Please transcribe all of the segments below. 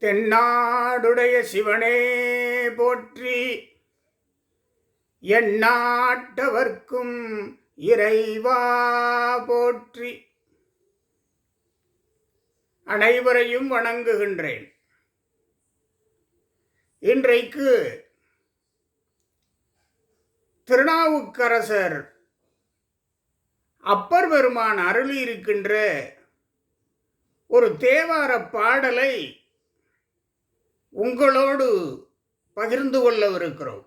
தென்னாடுடைய சிவனே போற்றி. எந்நாட்டவர்க்கும் இறைவா போற்றி. அனைவரையும் வணங்குகின்றேன். இன்றைக்கு திருநாவுக்கரசர் அப்பர் பெருமான் அருளியிருக்கின்ற ஒரு தேவார பாடலை உங்களோடு பகிர்ந்து கொள்ளவிருக்கிறோம்.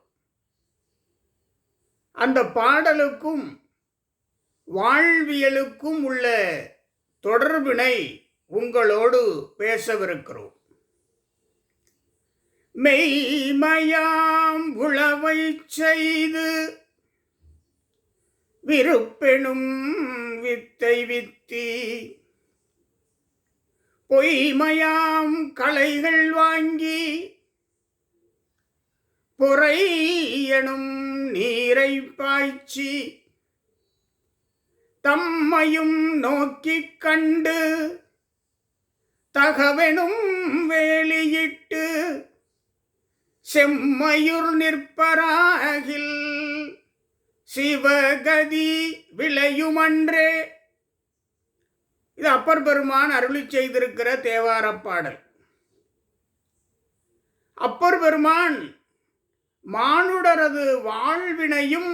அந்த பாடலுக்கும் வாழ்வியலுக்கும் உள்ள தொடர்பினை உங்களோடு பேசவிருக்கிறோம். மெய்மயாம் உழவை செய்து விருப்பெனும் வித்தை வித்தி பொய்மையாம் களைகள் வாங்கி பொறை எனும் நீரை பாய்ச்சி தம்மையும் நோக்கிக் கண்டு தகவெனும் வேலியிட்டு செம்மையுர் நிற்பராகில் சிவகதி விளையுமன்றே இது அப்பர் பெருமான் அருளி செய்திருக்கிற தேவார பாடல். அப்பர் பெருமான் மானுடரது வாழ்வினையும்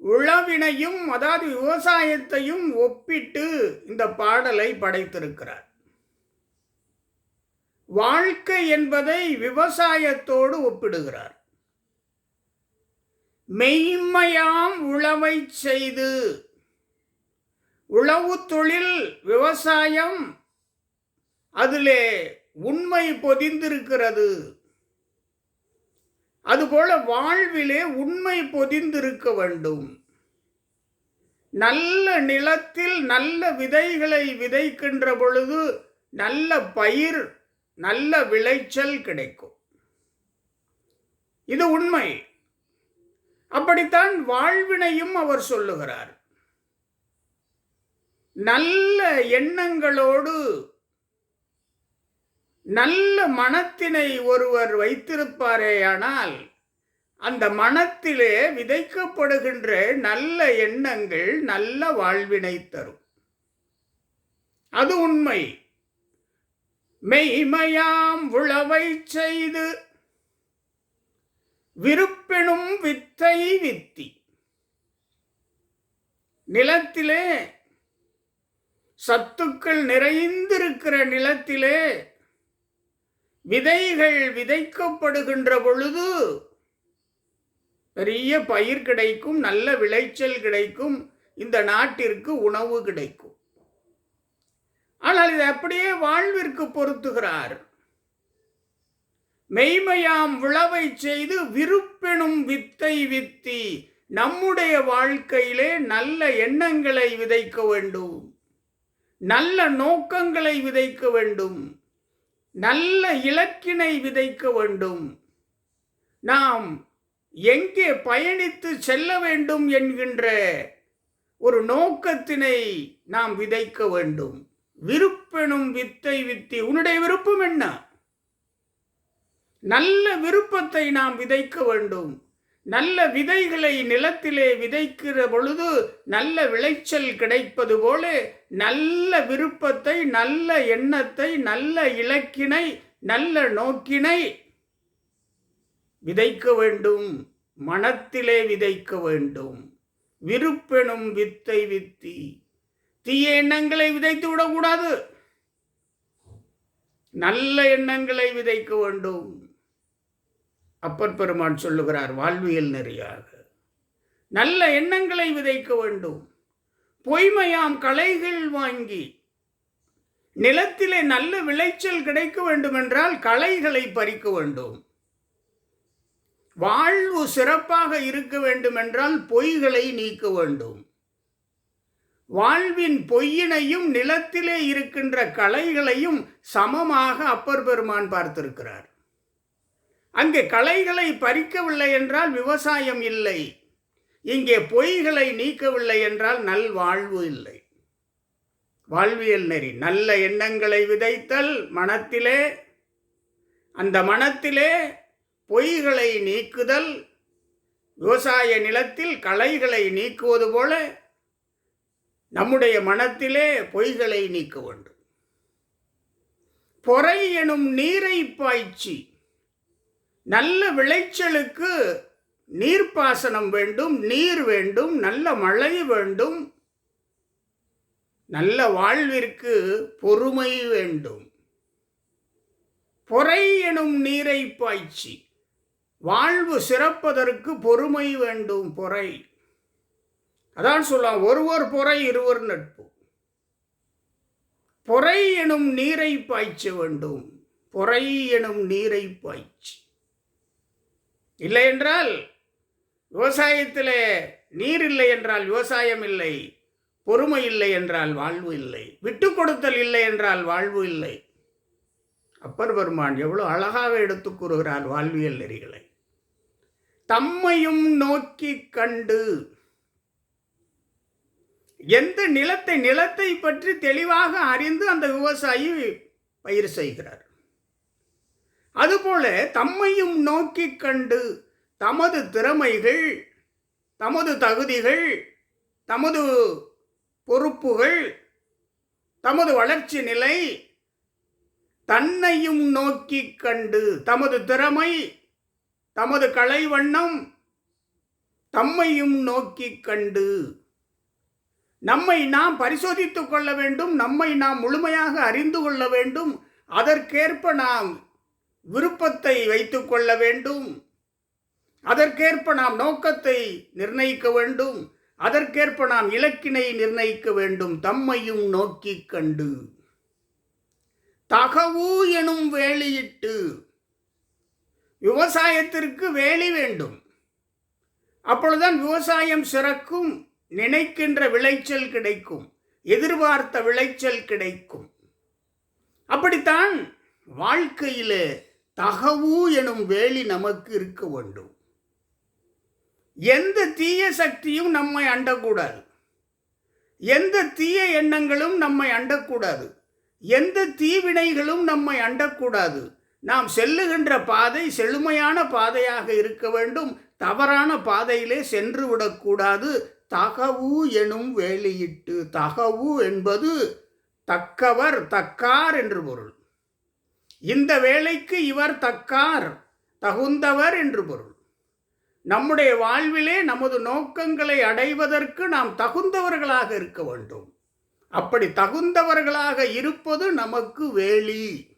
உழவினையும் அதாவது விவசாயத்தையும் ஒப்பிட்டு இந்த பாடலை படைத்திருக்கிறார். வாழ்க்கை என்பதை விவசாயத்தோடு ஒப்பிடுகிறார். மெய்மையாம் உழவை செய்து உழவு தொழில் விவசாயம் அதிலே உண்மை பொதிந்திருக்கிறது. அதுபோல வாழ்விலே உண்மை பொதிந்திருக்க வேண்டும். நல்ல நிலத்தில் நல்ல விதைகளை விதைக்கின்ற பொழுது நல்ல பயிர் நல்ல விளைச்சல் கிடைக்கும். இது உண்மை. அப்படித்தான் வாழ்வினையும் அவர் சொல்லுகிறார். நல்ல எண்ணங்களோடு நல்ல மனத்தினை ஒருவர் வைத்திருப்பாரேயானால் அந்த மனத்திலே விதைக்கப்படுகின்ற நல்ல எண்ணங்கள் நல்ல வாழ்வினை தரும். அது உண்மை. மெய்மையாம் உழவை செய்து விருப்பெனும் வித்தை வித்தி. நிலத்திலே சத்துக்கள் நிறைந்திருக்கிற நிலத்திலே விதைகள் விதைக்கப்படுகின்ற பொழுது பெரிய பயிர் கிடைக்கும் நல்ல விளைச்சல் கிடைக்கும் இந்த நாட்டிற்கு உணவு கிடைக்கும். ஆனால் இது அப்படியே வாழ்விற்கு பொருத்துகிறார். மெய்மையாம் விளவை செய்து விருப்பெனும் வித்தை வித்தி நம்முடைய வாழ்க்கையிலே நல்ல எண்ணங்களை விதைக்க வேண்டும். நல்ல நோக்கங்களை விதைக்க வேண்டும். நல்ல இலக்கினை விதைக்க வேண்டும். நாம் எங்கே பயணித்து செல்ல வேண்டும் என்கின்ற ஒரு நோக்கத்தினை நாம் விதைக்க வேண்டும். விருப்பெனும் வித்தை வித்தி உன்னுடைய விருப்பம் என்ன? நல்ல விருப்பத்தை நாம் விதைக்க வேண்டும். நல்ல விதைகளை நிலத்திலே விதைக்கிற பொழுது நல்ல விளைச்சல் கிடைப்பது போல நல்ல விருப்பத்தை நல்ல எண்ணத்தை நல்ல இலக்கினை நல்ல நோக்கினை விதைக்க வேண்டும். மனத்திலே விதைக்க வேண்டும். விருப்பெனும் வித்தை வித்தி. தீய எண்ணங்களை விதைத்து விடக்கூடாது. நல்ல எண்ணங்களை விதைக்க வேண்டும். அப்பர் பெருமான் சொல்லுகிறார் வாழ்வியல் நெறியாக நல்ல எண்ணங்களை விதைக்க வேண்டும். பொய்மையாம் களைகள் வாங்கி நிலத்திலே நல்ல விளைச்சல் கிடைக்க வேண்டுமென்றால் களைகளை பறிக்க வேண்டும். வாழ்வு சிறப்பாக இருக்க வேண்டுமென்றால் பொய்களை நீக்க வேண்டும். வாழ்வின் பொய்யினையும் நிலத்திலே இருக்கின்ற களைகளையும் சமமாக அப்பர் பெருமான் பார்த்திருக்கிறார். அங்கே களைகளை பறிக்கவில்லை என்றால் விவசாயம் இல்லை. இங்கே பொய்களை நீக்கவில்லை என்றால் நல் வாழ்வு இல்லை. வாழ்வியல் நெறி நல்ல எண்ணங்களை விதைத்தல் மனத்திலே அந்த மனத்திலே பொய்களை நீக்குதல் விவசாய நிலத்தில் களைகளை நீக்குவது போல நம்முடைய மனத்திலே பொய்களை நீக்க வேண்டும். பொறை எனும் நீரை பாய்ச்சி நல்ல விளைச்சலுக்கு நீர்ப்பாசனம் வேண்டும் நீர் வேண்டும் நல்ல மழை வேண்டும் நல்ல வாழ்விற்கு பொறுமை வேண்டும். பொறை எனும் நீரை பாய்ச்சி வாழ்வு சிறப்பதற்கு பொறுமை வேண்டும் பொறை. அதான் சொல்லலாம் ஒருவர் பொறை இருவர் நட்பு. பொறை எனும் நீரை பாய்ச்ச வேண்டும் பொறை எனும் நீரை பாய்ச்சி. இல்லை என்றால் விவசாயத்திலே நீர் இல்லை என்றால் விவசாயம் இல்லை பொறுமை இல்லை என்றால் வாழ்வு இல்லை விட்டு கொடுத்தல் இல்லை என்றால் வாழ்வு இல்லை. அப்பர் பெருமான் எவ்வளோ அழகாக எடுத்து கூறுகிறார் வாழ்வியல் நெறிகளை. தம்மையும் நோக்கி கண்டு எந்த நிலத்தை நிலத்தை பற்றி தெளிவாக அறிந்து அந்த விவசாயி பயிர் செய்கிறார். அதுபோல தம்மையும் நோக்கி கண்டு தமது திறமைகள் தமது தகுதிகள் தமது பொறுப்புகள் தமது வளர்ச்சி நிலை தன்னையும் நோக்கி கண்டு தமது திறமை தமது கலை வண்ணம் தம்மையும் நோக்கி கண்டு நம்மை நாம் பரிசோதித்துக் கொள்ள வேண்டும் நம்மை நாம் முழுமையாக அறிந்து கொள்ள வேண்டும். அதற்கேற்ப நாம் விருப்பத்தை வைத்து கொள்ள வேண்டும். அதற்கேற்ப நாம் நோக்கத்தை நிர்ணயிக்க வேண்டும். அதற்கேற்ப நாம் இலக்கினை நிர்ணயிக்க வேண்டும். தம்மையும் நோக்கி கண்டு. தகவு எனும் வேலியிட்டு விவசாயத்திற்கு வேலி வேண்டும். அப்பொழுதுதான் விவசாயம் சிறக்கும். நினைக்கின்ற விளைச்சல் கிடைக்கும். எதிர்பார்த்த விளைச்சல் கிடைக்கும். அப்படித்தான் வாழ்க்கையிலே தகவு எனும் வேலி நமக்கு இருக்க வேண்டும். எந்த தீய சக்தியும் நம்மை அண்டக்கூடாது. எந்த தீய எண்ணங்களும் நம்மை அண்டக்கூடாது. எந்த தீவினைகளும் நம்மை அண்டக்கூடாது. நாம் செல்லுகின்ற பாதை செழுமையான பாதையாக இருக்க வேண்டும். தவறான பாதையிலே சென்று விடக்கூடாது. தகவு எனும் வேலியிட்டு தகவு என்பது தக்கவர் தக்கார் என்று பொருள். இந்த வேலைக்கு இவர் தக்கார் தகுந்தவர் என்று பொருள். நம்முடைய வாழ்விலே நமது நோக்கங்களை அடைவதற்கு நாம் தகுந்தவர்களாக இருக்க வேண்டும். அப்படி தகுந்தவர்களாக இருப்பது நமக்கு வேலி.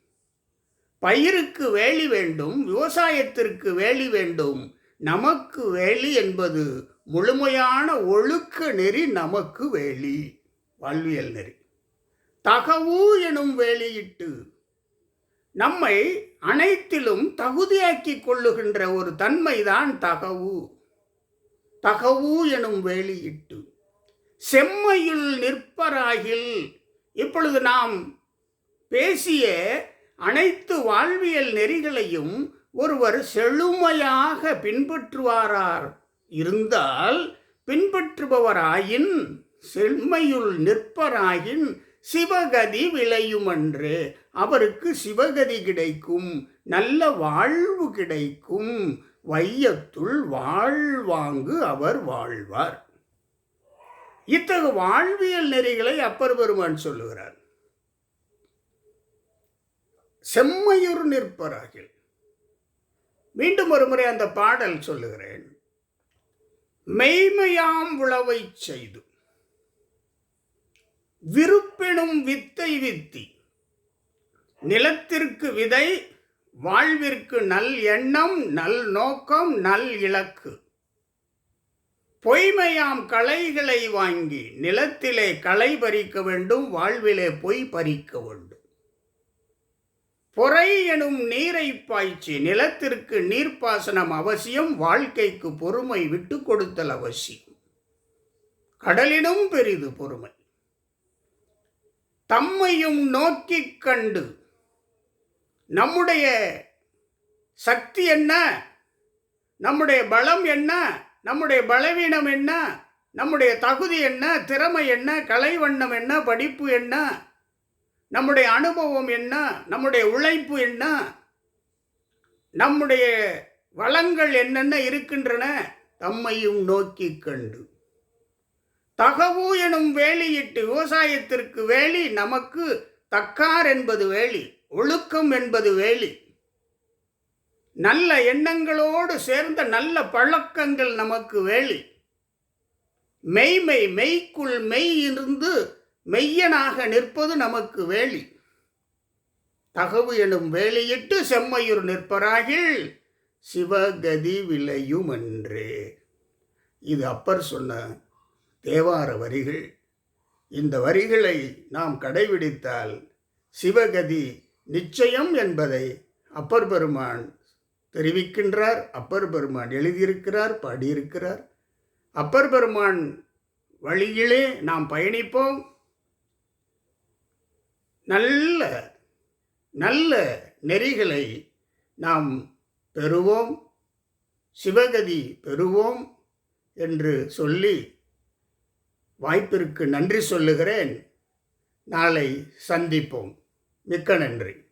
பயிருக்கு வேலி வேண்டும் விவசாயத்திற்கு வேலி வேண்டும். நமக்கு வேலி என்பது முழுமையான ஒழுக்க நெறி நமக்கு வேலி வாழ்வியல் நெறி. தகவு எனும் வேலியிட்டு நம்மை அனைத்திலும் தகுதியாக்கி கொள்ளுகின்ற ஒரு தன்மைதான் தகவு. தகவு எனும் வேலியிட்டு செம்மையில் நிற்பராகில். இப்பொழுது நாம் பேசிய அனைத்து வாழ்வியல் நெறிகளையும் ஒருவர் செழுமையாக பின்பற்றுவாரார். இருந்தால் பின்பற்றுபவராயின் செம்மையுள் நிற்பராயின் சிவகதி விளையுமன்று. அவருக்கு சிவகதி கிடைக்கும் நல்ல வாழ்வு கிடைக்கும். வையத்துள் வாழ்வாங்கு அவர் வாழ்வார். இத்தகு வாழ்வியல் நெறிகளை அப்பர் பெருமான் சொல்லுகிறார். செம்மையுர் நிற்பராகில். மீண்டும் ஒரு முறை அந்த பாடல் சொல்லுகிறேன். மெய்மையாம் உழவை செய்து. விருப்பினும் வித்தை வித்தி. நிலத்திற்கு விதை வாழ்விற்கு நல் எண்ணம் நல் நோக்கம் நல் இலக்கு. பொய்மையாம் களைகளை வாங்கி நிலத்திலே களை பறிக்க வேண்டும் வாழ்விலே பொய் பறிக்க வேண்டும். பொறை எனும் நீரை பாய்ச்சி நிலத்திற்கு நீர்ப்பாசனம் அவசியம் வாழ்க்கைக்கு பொறுமை விட்டு கொடுத்தல் அவசியம். கடலினும் பெரிது பொறுமை. தம்மையும் நோக்கிக் கண்டு. நம்முடைய சக்தி என்ன? நம்முடைய பலம் என்ன? நம்முடைய பலவீனம் என்ன? நம்முடைய தகுதி என்ன? திறமை என்ன? கலைவண்ணம் என்ன? படிப்பு என்ன? நம்முடைய அனுபவம் என்ன? நம்முடைய உழைப்பு என்ன? நம்முடைய வளங்கள் என்னென்ன இருக்கின்றன? தம்மையும் நோக்கி கண்டு. தகவு எனும் வேலியிட்டு விவசாயத்திற்கு வேலி நமக்கு தக்கார் என்பது வேலி ஒழுக்கம் என்பது வேலி. நல்ல எண்ணங்களோடு சேர்ந்த நல்ல பழக்கங்கள் நமக்கு வேலி. மெய்மை மெய்க்குள் மெய் இருந்து மெய்யனாக நிற்பது நமக்கு வேலி. தகவு எனும் வேலையிட்டு செம்மையூர் நிற்பராகில் சிவகதி விளையும் என்று இது அப்பர் சொன்ன தேவார வரிகள். இந்த வரிகளை நாம் கடைபிடித்தால் சிவகதி நிச்சயம் என்பதை அப்பர் பெருமான் தெரிவிக்கின்றார் அப்பர் பெருமான் எழுதியிருக்கிறார் பாடியிருக்கிறார். அப்பர் பெருமான் வழியிலே நாம் பயணிப்போம். நல்ல நல்ல நெறிகளை நாம் பெறுவோம். சிவகதி பெறுவோம் என்று சொல்லி வாய்ப்பிற்கு நன்றி சொல்லுகிறேன். நாளை சந்திப்போம். மிக்க நன்றி.